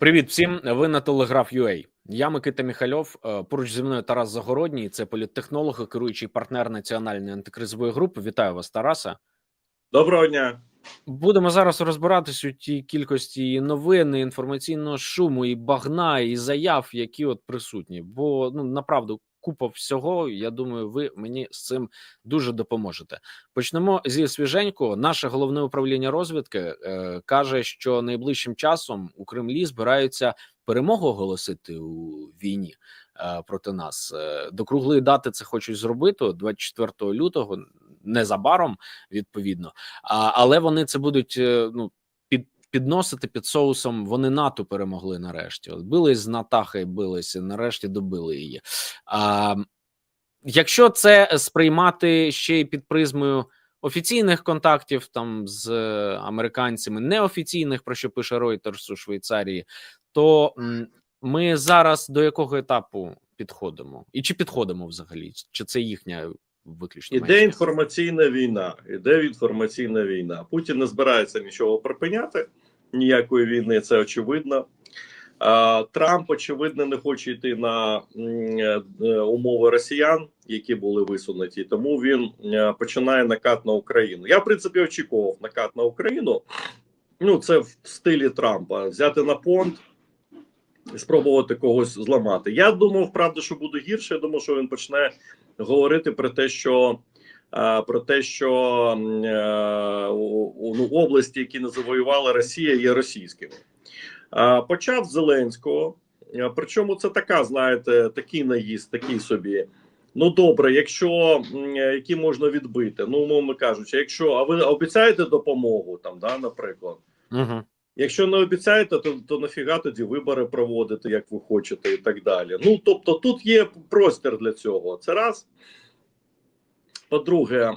Привіт всім. Ви на телеграф UA. Я Микита Міхальов. Е, Поруч зі мною Тарас Загородній. Це політтехнолог, і керуючий партнер національної антикризової групи. Вітаю вас, Тараса. Доброго дня. Будемо зараз розбиратись у тій кількості новин, інформаційного шуму, і багна, і заяв, які от присутні. Бо ну направду купа всього. Я думаю, ви мені з цим дуже допоможете. Почнемо зі свіженького. Наше головне управління розвідки е, каже, що найближчим часом у Кремлі збираються перемогу оголосити у війні е, проти нас. Е, до круглої дати це хочуть зробити 24 лютого, незабаром відповідно. А, але вони це будуть е, ну. Підносити під соусом вони НАТО перемогли нарешті. От бились з Натахи, билися, нарешті добили її. А, Якщо це сприймати ще й під призмою офіційних контактів там з американцями, неофіційних, про що пише Reuters у Швейцарії, то ми зараз до якого етапу підходимо? І чи підходимо взагалі? Чи це їхня виключно? Іде інформаційна війна. Іде інформаційна війна. Путін не збирається нічого припиняти, ніякої війни, це очевидно. Трамп, очевидно, не хоче йти на е, умови росіян, які були висунуті. Тому він е, починає накат на Україну. Я, в принципі, очікував накат на Україну. Ну, це в стилі Трампа: взяти на понт. і Спробувати когось зламати. Я думав, правда, що буде гірше. Я думав, що він почне говорити про те, що про те, що е, ну, області, які не завоювала Росія, є російськими. Почав Зеленського. Причому це така, знаєте, такий наїзд, такий собі. Ну добре, якщо е, які можна відбити, ну умовно кажучи, якщо а ви обіцяєте допомогу, там да, наприклад. Угу. Якщо не обіцяєте, то, то нафіга тоді вибори проводити, як ви хочете, і так далі. Ну тобто, тут є простір для цього. Це раз. По-друге, е,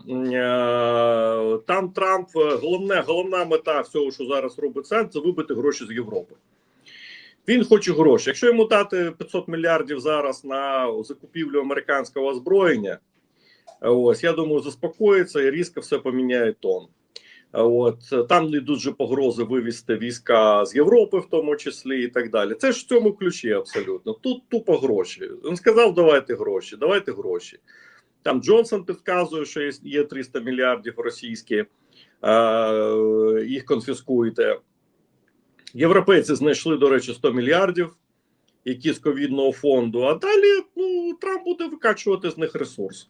там Трамп е, головне, головна мета всього, що зараз робить Трамп, це вибити гроші з Європи. Він хоче гроші. Якщо йому дати 500 мільярдів зараз на закупівлю американського озброєння, е, ось я думаю, заспокоїться і різко все поміняє тон. От там йдуть же погрози вивізти війська з Європи, в тому числі, і так далі. Це ж в цьому ключі абсолютно. Тут тупо гроші. Він сказав: давайте гроші, давайте гроші. Там Джонсон підказує, що є- є 300 мільярдів російські, е, їх конфіскуєте. Європейці знайшли, до речі, 100 мільярдів, які з ковідного фонду. А далі ну, Трамп буде викачувати з них ресурс.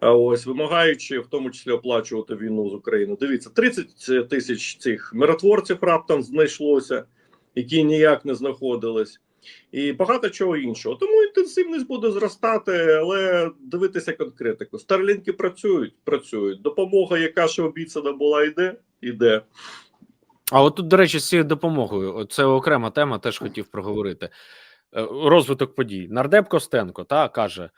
Ось вимагаючи в тому числі оплачувати війну з України. Дивіться, 30 тисяч цих миротворців раптом знайшлося, які ніяк не знаходились, і багато чого іншого. Тому інтенсивність буде зростати, але дивитися конкретику. Старлінки працюють, працюють. Допомога, яка ще обіцяна була, йде, іде. А от тут, до речі, з цією допомогою, це окрема тема, теж хотів проговорити. Е, Розвиток подій. Нардеп Костенко та каже: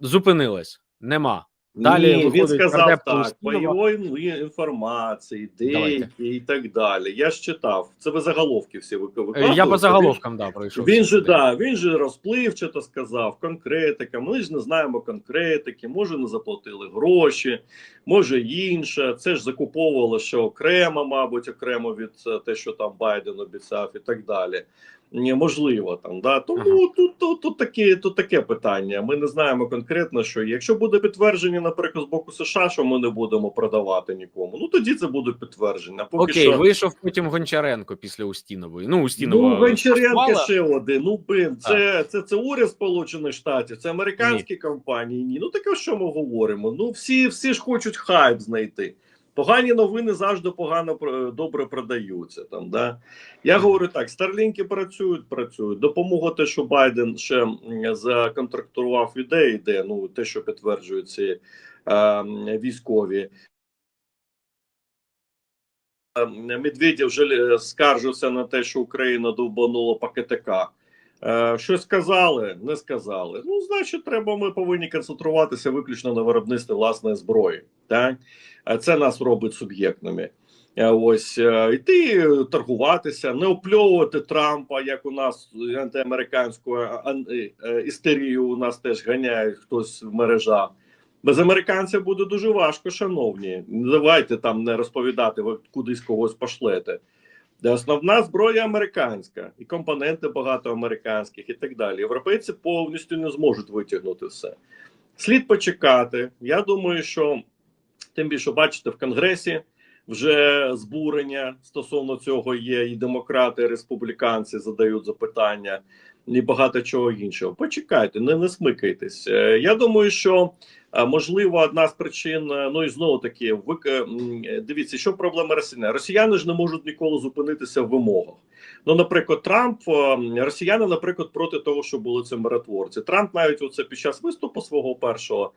зупинилась, нема. Далі Ні, він сказав так, по його інформації, деякі і так далі. Я ж читав. Це ви заголовки всі Е. Я по заголовкам да, пройшов. Він же да, він же розпливчато сказав конкретика. Ми ж не знаємо конкретики. Може, не заплатили гроші, може інше. Це ж закуповувало ще окремо, мабуть, окремо від е, те, що там Байден обіцяв, і так далі. Ні, можливо, там да тому Ага. тут, тут, тут таке тут таке питання. Ми не знаємо конкретно, що якщо буде підтвердження, наприклад, з боку США, що ми не будемо продавати нікому. Ну тоді це буде підтвердження. Поки Окей, що вийшов потім Гончаренко після Устінової. Ну, Устінова Ну, Гончаренко ще один. Ну, блин, це, це, це уряд Сполучених Штатів, це американські компанії. Ні, ну таке, що ми говоримо? Ну, всі, всі ж хочуть хайп знайти. Погані новини завжди погано добре продаються. Там, да? Я говорю так: старлінки працюють, працюють. Допомога те, що Байден ще законтрактував ідеї, йде, ну те, що підтверджують ці е, військові. Е, Медведєв вже е, скаржився на те, що Україна довбанула по КТК. Е, Що сказали, не сказали. Ну, значить, треба. Ми повинні концентруватися виключно на виробництві власної зброї. Так Е, це нас робить суб'єктними. Е, Ось йти торгуватися, не опльовувати Трампа, як у нас антиамериканську істерію. У нас теж ганяє хтось в мережах. Без американців буде дуже важко, шановні. Давайте там не розповідати, ви кудись когось пошлете. Де основна зброя американська, і компоненти багато американських, і так далі. Європейці повністю не зможуть витягнути все. Слід почекати. Я думаю, що тим більше бачите в Конгресі вже збурення стосовно цього є. І демократи, і республіканці задають запитання, і багато чого іншого. Почекайте, не, не смикайтесь. Е, Я думаю, що можливо одна з причин. е, Ну і знову таки, ви е, дивіться, що проблема росіян. Росіяни ж не можуть ніколи зупинитися в вимогах. Ну, наприклад, Трамп, е, росіяни, наприклад, проти того, що були це миротворці. Трамп навіть оце під час виступу свого першого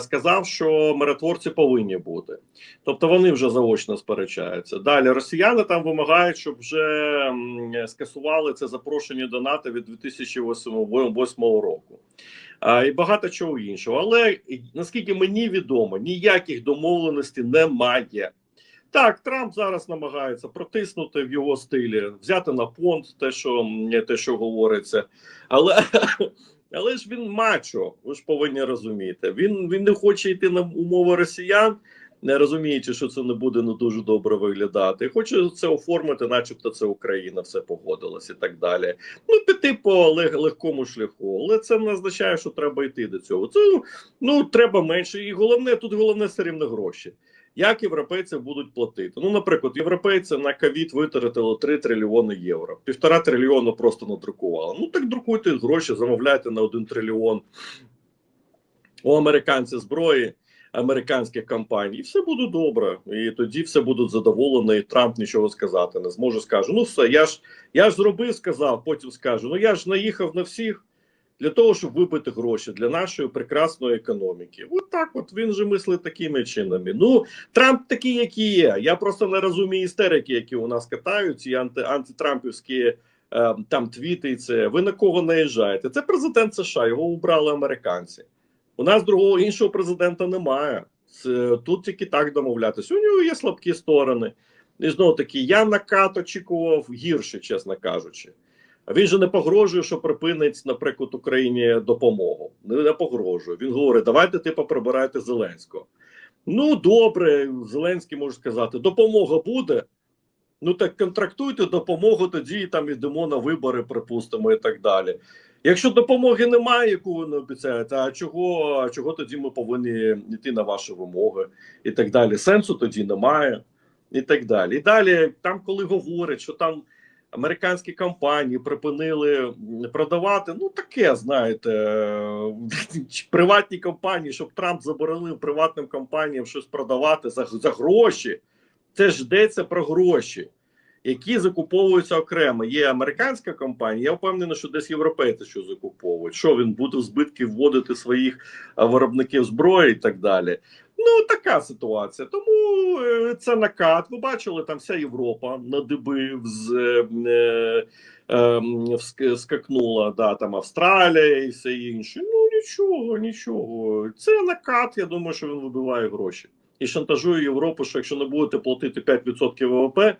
сказав, що миротворці повинні бути. Тобто вони вже заочно сперечаються. Далі росіяни там вимагають, щоб вже скасували це запрошення до НАТО від 2008 року. А, і багато чого іншого. Але наскільки мені відомо, ніяких домовленостей немає. Так, Трамп зараз намагається протиснути в його стилі, взяти на понт те, що те, що говориться, але але ж він мачо, ви ж повинні розуміти. Він він не хоче йти на умови росіян, не розуміючи, що це не буде не дуже добре виглядати. Хоче це оформити, начебто це Україна все погодилась і так далі. Ну, піти по лег, легкому шляху, але це не означає, що треба йти до цього. Це ну треба менше. І головне тут головне все рівно гроші. Як європейці будуть платити? Ну, наприклад, європейці на ковід витратили 3 трильйони євро. Півтора трильйону просто надрукували. Ну так друкуйте гроші, замовляйте на 1 трильйон у американців зброї, американських компаній, і все буде добре. І тоді все будуть задоволені. І Трамп нічого сказати не зможе. Скаже: ну все, я ж я ж зробив, сказав. Потім скаже: ну я ж наїхав на всіх. Для того щоб вибити гроші для нашої прекрасної економіки, от так от він же мислить такими чинами. Ну Трамп такий, який є. Я просто не розумію істерики, які у нас катаються, і анти, антитрампівські е, там твіти. І це ви на кого наїжджаєте? Це президент США. Його убрали американці. У нас другого іншого президента немає. Тут тільки так домовлятися. У нього є слабкі сторони. І знову таки, я накат очікував гірше, чесно кажучи. Він же не погрожує, що припинить, наприклад, Україні допомогу. Не, погрожує. Він говорить: давайте типу прибирайте Зеленського. Ну, добре, Зеленський може сказати, допомога буде. Ну так контрактуйте допомогу, тоді там йдемо на вибори, припустимо, і так далі. Якщо допомоги немає, яку ви не обіцяєте, а чого, чого тоді ми повинні йти на ваші вимоги і так далі? Сенсу тоді немає, і так далі. І далі, там, коли говорять, що там американські компанії припинили продавати. Ну таке знаєте, приватні компанії, щоб Трамп заборонив приватним компаніям щось продавати за, за гроші. Це ж йдеться про гроші, які закуповуються окремо. Є американська компанія. Я впевнений, що десь європейці що закуповують. Що він буде в збитки вводити своїх виробників зброї і так далі. Ну, така ситуація. Тому е, це накат. Ви бачили, там вся Європа на диби з, е, е, е, скакнула, да, там Австралія і все інше. Ну нічого, нічого. Це накат. Я думаю, що він вибиває гроші і шантажує Європу, що якщо не будете платити 5% ВВП,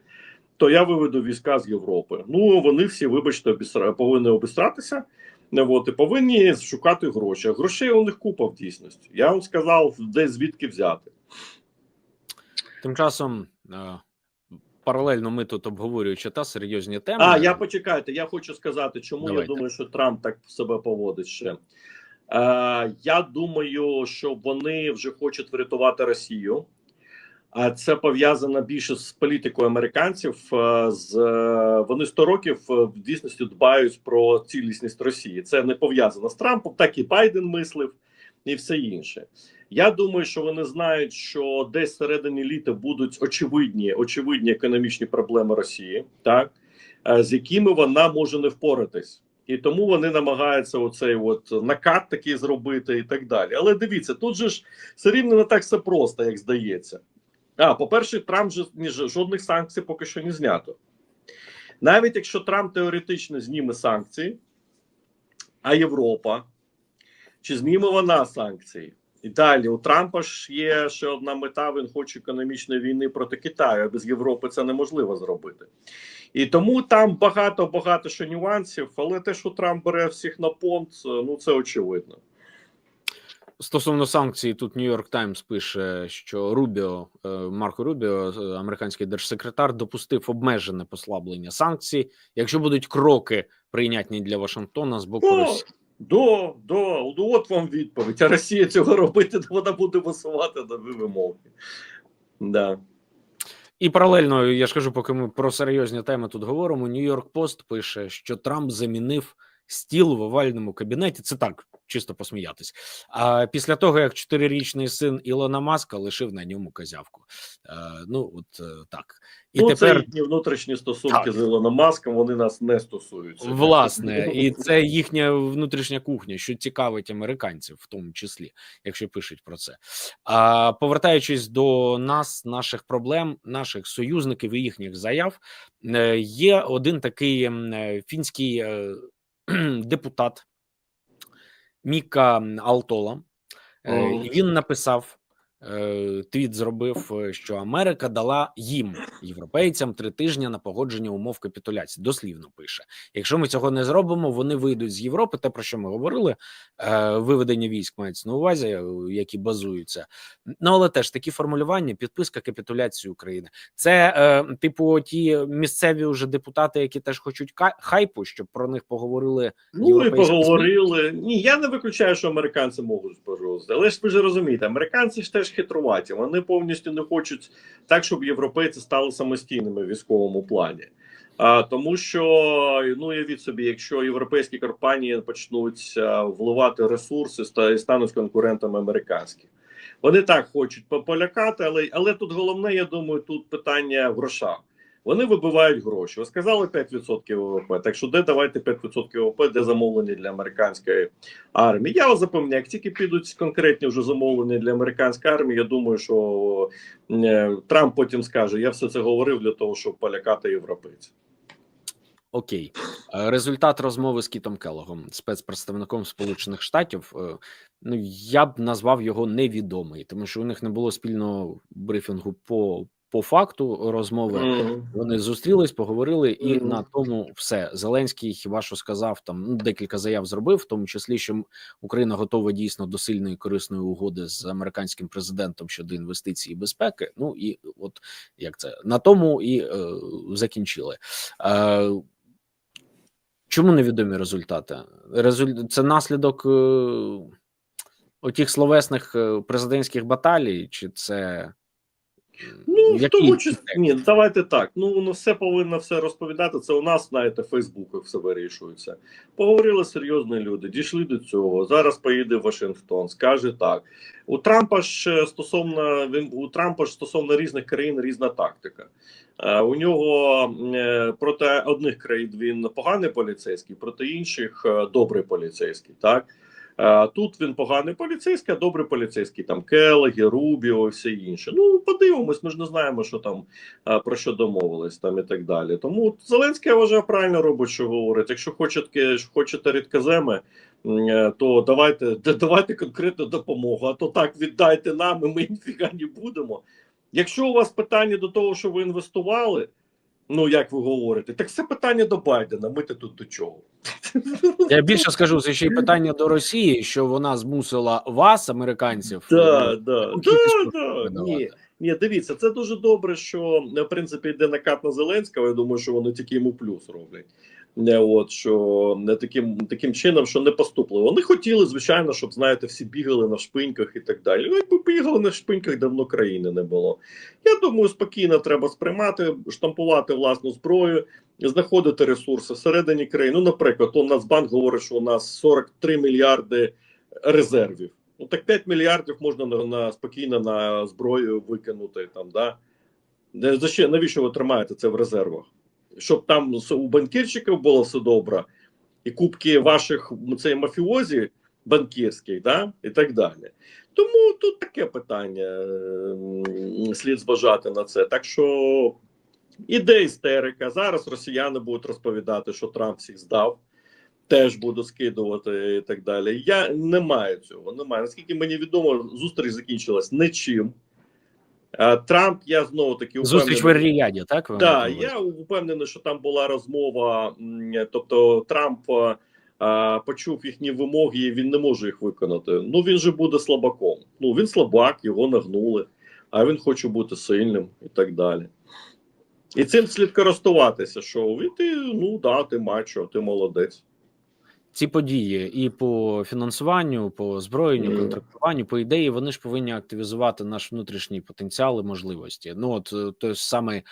то я виведу війська з Європи. Ну вони всі, вибачте, повинні обістратися. Не от, і повинні шукати гроші. А грошей у них купа в дійсності. Я вам сказав, де звідки взяти. Тим часом е, паралельно ми тут обговорюючи та серйозні теми. А я почекайте. Я хочу сказати, чому Давайте. я думаю, що Трамп так себе поводить ще. Е, я думаю, що вони вже хочуть врятувати Росію. А це пов'язано більше з політикою американців. е, З е, вони 100 років е, в дійсності дбають про цілісність Росії. Це не пов'язано з Трампом, так і Байден мислив, і все інше. Я думаю, що вони знають, що десь всередині літа будуть очевидні, очевидні економічні проблеми Росії, так з якими вона може не впоратись. І тому вони намагаються оцей от накат такий зробити і так далі. Але дивіться, тут же ж все рівно не так все просто, як здається. А, по-перше, Трамп жодних санкцій поки що не знято. Навіть якщо Трамп теоретично зніме санкції, а Європа, чи зніме вона санкції? І далі у Трампа ж є ще одна мета: він хоче економічної війни проти Китаю. а Без Європи це неможливо зробити. І тому там багато багато що нюансів, але те, що Трамп бере всіх на понт, ну це очевидно. Стосовно санкцій, тут Нью-Йорк Таймс пише, що Рубіо е, Марко Рубіо, е, американський держсекретар, допустив обмежене послаблення санкцій, якщо будуть кроки прийнятні для Вашингтона з боку Росії. до, до, до, от вам відповідь. А Росія цього робити, то вона буде висувати нові вимоги. Да. І паралельно я ж кажу, поки ми про серйозні теми тут говоримо. Нью-Йорк Пост пише, що Трамп замінив стіл в овальному кабінеті. Це так, чисто посміятись. А після того, як чотирирічний син Ілона Маска лишив на ньому козявку. Е, ну от е, так. І ну, тепер це їхні внутрішні стосунки Так. з Ілоном Маском, вони нас не стосуються. Власне, і це їхня внутрішня кухня, що цікавить американців, в тому числі, якщо пишуть про це. А повертаючись до нас, наших проблем, наших союзників і їхніх заяв, е, є один такий фінський депутат Міка Алтола. Е, І він написав. е, Твіт зробив, е, що Америка дала їм, європейцям, три тижні на погодження умов капітуляції. Дослівно пише: якщо ми цього не зробимо, вони вийдуть з Європи. Те про що ми говорили, е, виведення військ мається на увазі, е, які базуються. Ну але теж такі формулювання, підписка капітуляції України. Це е, типу ті місцеві уже депутати, які теж хочуть хайпу, щоб про них поговорили. Ну і поговорили. Ні, я не виключаю, що американці можуть пожорстити. Але ж ви ж розумієте, американці ж теж хитруваті. Вони повністю не хочуть так, щоб європейці стали самостійними в військовому плані. А, тому що ну уявіть собі, якщо європейські компанії почнуть вливати ресурси і стануть конкурентами американських. Вони так хочуть пополякати, але але тут головне, я думаю, тут питання в грошах. Вони вибивають гроші. Ви сказали 5% ВВП. Так що де давайте 5% ВВП, де замовлення для американської армії. Я вас запевняю, як тільки підуть конкретні вже замовлення для американської армії, я думаю, що е, Трамп потім скаже: я все це говорив для того, щоб полякати європейців. Окей, Е, результат розмови з Кітом Келогом, спецпредставником Сполучених Штатів. е, Ну я б назвав його невідомий, тому що у них не було спільного брифінгу по, по факту розмови. Мгм. Вони зустрілись, поговорили, і Мгм. на тому все. Зеленський хіба що сказав там ну, декілька заяв зробив, в тому числі, що Україна готова дійсно до сильної корисної угоди з американським президентом щодо інвестицій і безпеки. Ну і от як це на тому і е, закінчили. Е, чому невідомі результати? Резуль... Це наслідок е, отих словесних е, президентських баталій, чи це Ну, в тому числі ні, давайте так. Ну воно все повинно все розповідати. Це у нас, знаєте, в Фейсбуку все вирішується. Поговорили серйозні люди, дійшли до цього. Зараз поїде в Вашингтон, скаже так. У Трампа ж стосовно він у Трампа ж стосовно різних країн різна тактика. Е, у нього е, проти одних країн він поганий поліцейський, проти інших е, добрий поліцейський. Так. Е, Тут він поганий поліцейський, а добрий поліцейський, там Келегі, Рубіо, все інше. Ну, подивимось, ми ж не знаємо, що там е, про що домовились там і так далі. Тому Зеленський я вважаю, правильно робить, що говорить. Якщо хочете, хочете рідкоземи, е, то давайте давайте конкретну допомогу. А то так віддайте нам, і ми ніфіга не будемо. Якщо у вас питання до того, що ви інвестували, ну як ви говорите, так це питання до Байдена. Ми то тут до чого? Я більше скажу, це ще й питання до Росії, що вона змусила вас, американців, Да, е, да, да, да. Ні, ні, дивіться, це дуже добре, що в принципі йде накат на Зеленського. Я думаю, що вони тільки йому плюс роблять. Не, от що не таким таким чином, що не поступливо. Вони хотіли, звичайно, щоб знаєте, всі бігали на шпиньках і так далі. Ну, якби бігали на шпиньках, давно країни не було. Я думаю, спокійно треба сприймати, штампувати власну зброю, знаходити ресурси всередині країни. Ну, наприклад, у Нацбанк говорить, що у нас 43 мільярди резервів. Ну так 5 мільярдів можна на, на спокійно на зброю викинути там, да? За що, навіщо ви тримаєте це в резервах? Щоб там у банкірчиків було все добре, і кубки ваших цей мафіозі банкірських, да? і так далі. Тому тут таке питання слід зважати на це. Так що іде істерика. Зараз росіяни будуть розповідати, що Трамп всіх здав теж буду скидувати і так далі. Я не маю цього. Немає. Наскільки мені відомо, зустріч закінчилась нічим. А, Трамп, я знову таки Зустріч в Ріяді, так? ви увазі? я впевнений, що там була розмова. Тобто, Трамп а, а, почув їхні вимоги, і він не може їх виконати. Ну він же буде слабаком. Ну він слабак, його нагнули, а він хоче бути сильним і так далі. І цим слід користуватися, що ти, ну да, ти мачо, ти молодець. Ці події і по фінансуванню, по зброєнню, контрактуванню, по ідеї, вони ж повинні активізувати наш внутрішній потенціал і можливості. Ну от е, той саме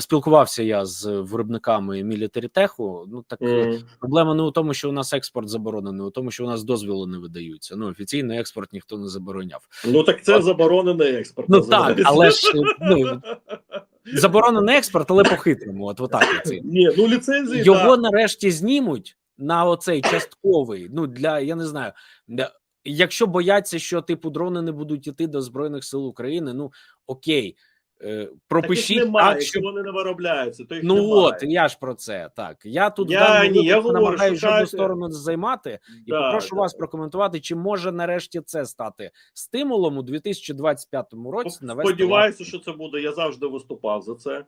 спілкувався я з виробниками мілітарітеху. Ну так е, проблема не у тому, що у нас експорт заборонений, у тому, що у нас дозвіли не видаються. Ну офіційний експорт ніхто не забороняв. Ну так це От. заборонений експорт. Ну так, але ж е, ну заборонений експорт, але по-хитрому. От отак. Ні, ну ліцензії Його да. нарешті знімуть на оцей частковий. Ну для я не знаю. для- Якщо бояться, що типу дрони не будуть йти до збройних сил України, ну окей, е, Так пропишіть немає, так, щоб вони не виробляються, то їх ну немає. от я ж про це так. Я тут Я- ні, я намагаюся жодну шукайте. сторону займати, і Да, попрошу да. вас прокоментувати, чи може нарешті це стати стимулом у 2025 році. навести Сподіваюся, що це буде. Я завжди виступав за це.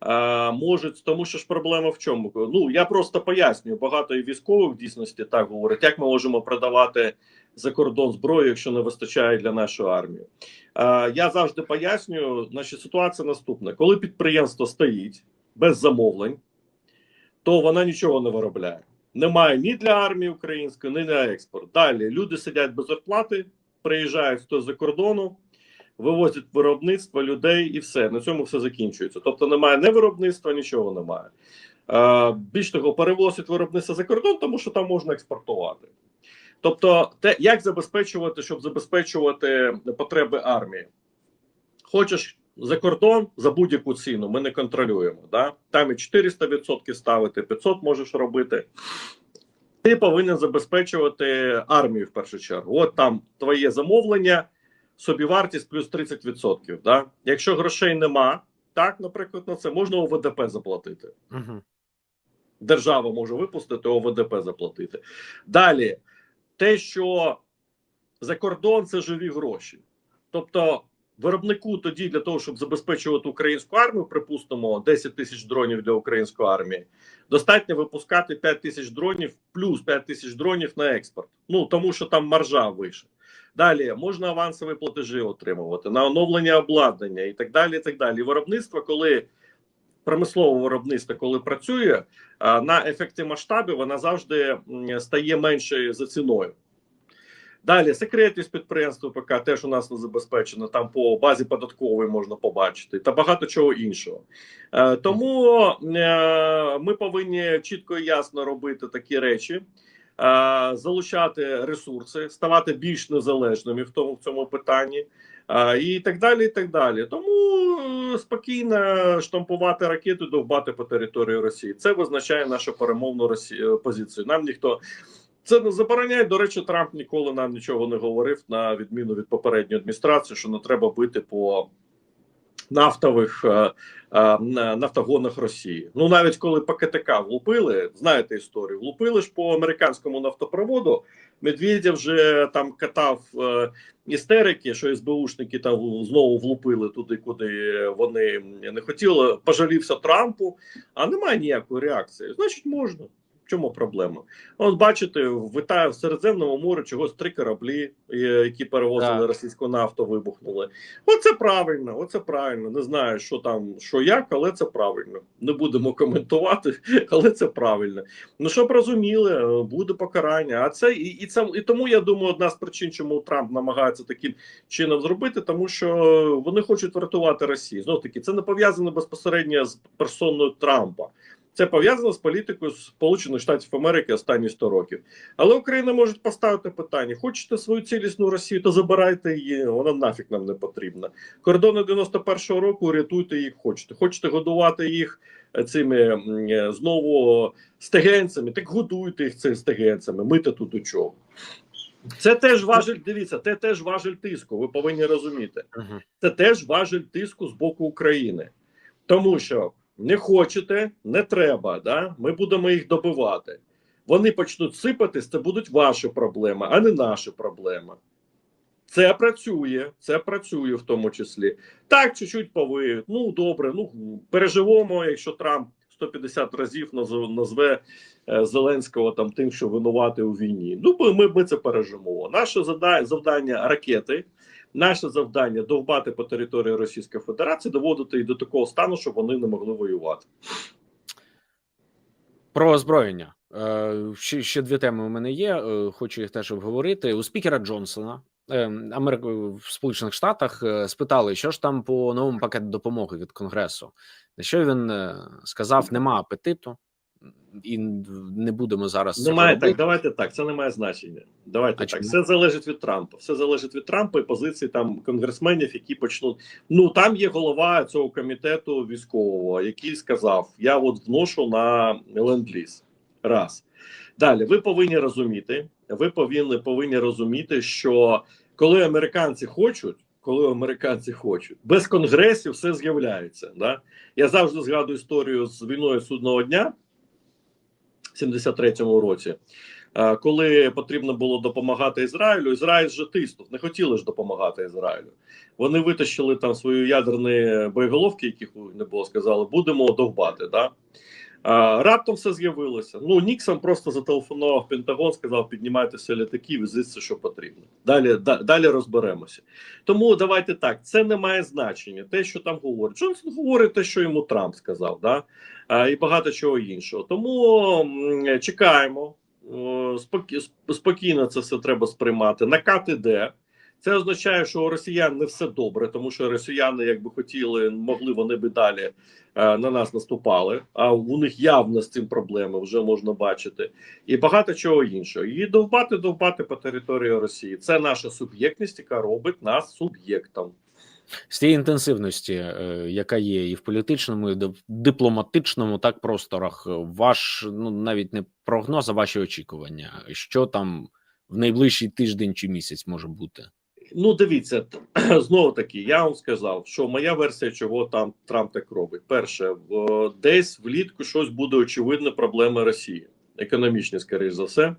А, можуть, тому що ж проблема в чому? Ну я просто пояснюю. Багато і військових в дійсності так говорять, як ми можемо продавати за кордон зброю, якщо не вистачає для нашої армії. А, я завжди пояснюю, значить, ситуація наступна: коли підприємство стоїть без замовлень, то вона нічого не виробляє. Немає ні для армії української, ні на експорт. Далі люди сидять без зарплати, приїжджають хтось за кордону, вивозять виробництво людей і все. На цьому все закінчується. Тобто немає ні виробництва, нічого немає. Е, більш того, перевозять виробництво за кордон, тому що там можна експортувати. Тобто, те, як забезпечувати, щоб забезпечувати потреби армії? Хочеш за кордон за будь-яку ціну, ми не контролюємо. Да? Там і 400% ставити, 500 можеш робити. Ти повинен забезпечувати армію в першу чергу. От там твоє замовлення, собівартість плюс 30%. Да? Якщо грошей нема, так, наприклад, на це можна ОВДП заплатити. Мгм. Держава може випустити, ОВДП заплатити. Далі, те, що за кордон це живі гроші. Тобто, виробнику тоді для того, щоб забезпечувати українську армію, припустимо, 10 тисяч дронів для української армії, достатньо випускати 5 тисяч дронів плюс 5 тисяч дронів на експорт. Ну тому що там маржа вище. Далі можна авансові платежі отримувати на оновлення обладнання і так далі. І так далі. Виробництво, коли промислове виробництво, коли працює на ефекті масштабів, вона завжди стає меншою за ціною. Далі секретність підприємства ПК теж у нас не забезпечена. Там по базі податкової можна побачити та багато чого іншого. Е, тому е, ми повинні чітко і ясно робити такі речі, залучати ресурси, ставати більш незалежними в тому в цьому питанні. е, і так далі, і так далі. Тому е, спокійно штампувати ракети, довбати по території Росії. Це визначає нашу перемовну Росію позицію. Нам ніхто це не забороняє. До речі, Трамп ніколи нам нічого не говорив на відміну від попередньої адміністрації, що не треба бити по нафтових е, е, нафтогонах Росії. Ну навіть коли по КТК влупили, знаєте історію, влупили ж по американському нафтопроводу. Медведєв вже там катав е, істерики, що СБУшники там знову влупили туди, куди вони не хотіли. Пожалівся Трампу, а немає ніякої реакції. Значить, можна. В чому проблема? От бачите, в Середземному морі чогось три кораблі, е, які перевозили Так. російську нафту, вибухнули. Оце правильно, оце правильно. Не знаю, що там, що як, але це правильно. Не будемо коментувати, але це правильно. Ну щоб розуміли, е, буде покарання. А це і, і це і тому я думаю, одна з причин, чому Трамп намагається таким чином зробити, тому що вони хочуть врятувати Росію. Знов таки, це не пов'язано безпосередньо з персоною Трампа. Це пов'язано з політикою Сполучених Штатів Америки останні 100 років. Але Україна може поставити питання: хочете свою цілісну Росію, то забирайте її, вона нафіг нам не потрібна. Кордони 91-го року рятуйте їх, хочете. Хочете годувати їх е, цими е, знову стегенцями, так годуйте їх цими стегенцями. Ми-то тут у чому. Це теж важель, дивіться, це теж важель тиску. Ви повинні розуміти це теж важель тиску з боку України, тому що не хочете, не треба. Да? Ми будемо їх добивати. Вони почнуть сипатись, це будуть ваші проблеми, а не наші проблеми. Це працює, це працює в тому числі. Так, чуть-чуть повиють. Ну добре, ну переживемо, якщо Трамп 150 разів назве е, Зеленського там тим, що винувати у війні. Ну, ми, ми, це пережимо. Наше завдання, завдання ракети. Наше завдання довбати по території Російської Федерації, доводити їх до такого стану, щоб вони не могли воювати. Про озброєння. Е, ще, ще дві теми у мене є. е, Хочу їх теж обговорити. У спікера Джонсона е, Америк... в Сполучених Штатах спитали, що ж там по новому пакету допомоги від Конгресу. На що він сказав: нема апетиту, і не будемо зараз Немає так, давайте так. Це не має значення. Давайте А так. чому? Все залежить від Трампа. Все залежить від Трампа і позиції там конгресменів, які почнуть. Ну там є голова цього комітету військового, який сказав: Я от вношу на ленд-ліз. Раз далі. Ви повинні розуміти. Ви повинні повинні розуміти, що коли американці хочуть. Коли американці хочуть без конгресів, все з'являється. Да? Я завжди згадую історію з війною судного дня. 73-му році, е, коли потрібно було допомагати Ізраїлю, Ізраїль же тиснув, не хотіли ж допомагати Ізраїлю. Вони витащили там свої ядерні боєголовки, яких не було, сказали, будемо довбати. Да? Раптом все з'явилося. Ну Ніксон просто зателефонував Пентагон, сказав: піднімайтеся літаки, везіть що потрібно. Далі да, далі розберемося. Тому давайте так. Це не має значення. Те, що там говорить. Джонсон говорить те, що йому Трамп сказав, да? і багато чого іншого. Тому чекаємо. О, спокі, спокійно це все треба сприймати. Накат іде. Це означає, що у росіян не все добре, тому що росіяни, якби хотіли, могли вони би далі е, на нас наступали. А у них явно з цим проблеми вже можна бачити, і багато чого іншого. І довбати, довбати по території Росії. Це наша суб'єктність, яка робить нас суб'єктом. з тієї інтенсивності, е, яка є і в політичному, і в дипломатичному так просторах, ваш ну навіть не прогноз, а ваші очікування, що там в найближчий тиждень чи місяць може бути. Ну, дивіться, знову таки, я вам сказав, що моя версія, чого там Трамп так робить. Перше, в- десь влітку щось буде очевидно проблеми Росії, економічні, скоріш за все,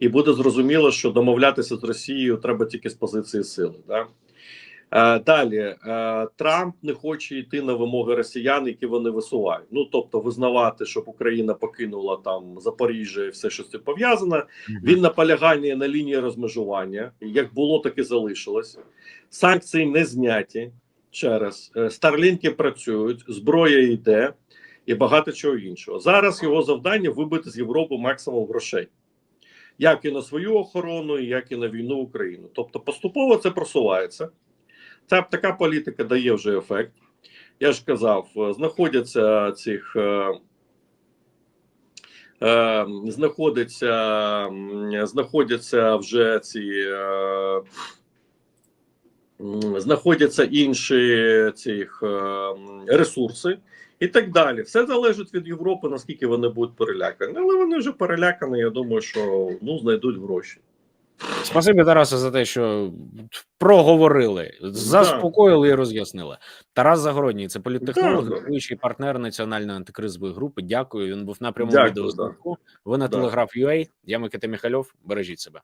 і буде зрозуміло, що домовлятися з Росією треба тільки з позиції сили. Да? Е, Далі е, Трамп не хоче йти на вимоги росіян, які вони висувають. Ну тобто, визнавати, щоб Україна покинула там Запоріжжя і все, що з цим пов'язано. Він наполягає на лінії розмежування, як було, так і залишилось. Санкції не зняті через старлінки працюють, зброя йде і багато чого іншого. Зараз його завдання вибити з Європи максимум грошей, як і на свою охорону, як і на війну в Україну. Тобто, поступово це просувається. Ця така політика дає вже ефект. Я ж казав, е, знаходяться цих. е, Е, знаходиться, знаходяться вже ці знаходяться інші цих ресурси і так далі. Все залежить від Європи, наскільки вони будуть перелякані. Але вони вже перелякані. Я думаю, що ну знайдуть гроші. Спасибі, Тарасе, за те, що проговорили, заспокоїли і роз'яснили. Тарас Загородній, це політтехнолог, да. партнер національної антикризової групи. Дякую. Він був на прямому Дякую. Ви на телеграф.ua. Я Микита Міхальов. Бережіть себе.